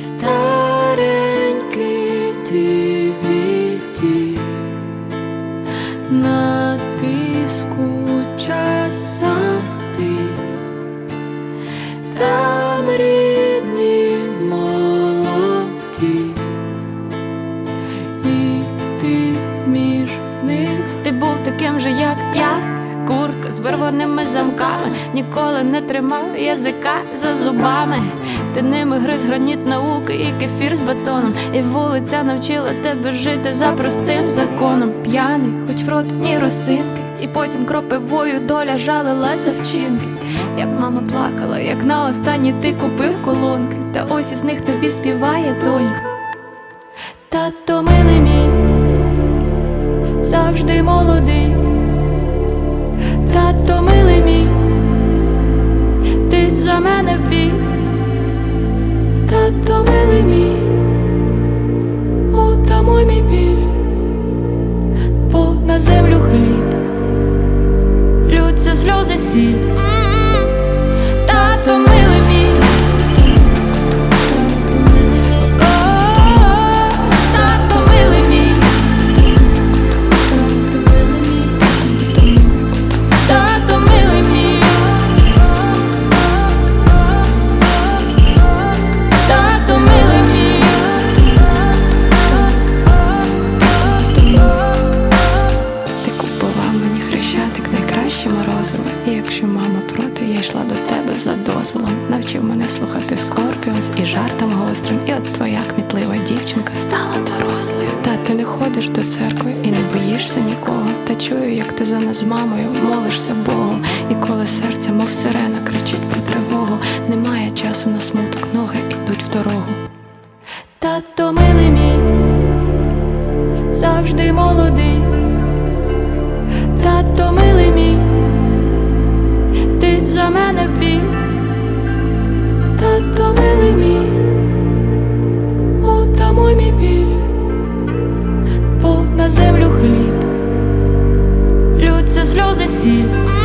Старенький на тиску час застиг, там молоді, і ти між них. Ти був таким же, як я, куртка з вирваними замками, ніколи не тримав язика за зубами. Ти ними гриз граніт науки і кефір з бетоном. І вулиця навчила тебе жити за простим законом. П'яний, хоч в рот ні росинки. І потім кропивою доля жалила за вчинки. Як мама плакала, як на останній ти купив колонки. Та ось із них тобі співає донька. Тато милий мій, завжди молодий, лються сльози тебе за дозволом. Навчив мене слухати скорпіонс і жартам гострим. І от твоя кмітлива дівчинка стала дорослою. Та ти не ходиш до церкви і не боїшся нікого. Та чую, як ти за нас з мамою молишся Богу. І коли серце, мов сирена, кричить про тривогу. Немає часу на смуток, ноги ідуть в дорогу. Тато милий мій, завжди молодий, тато милий милий мій, утамуй мій біль, бо на землю хліб, лються сльози сіль.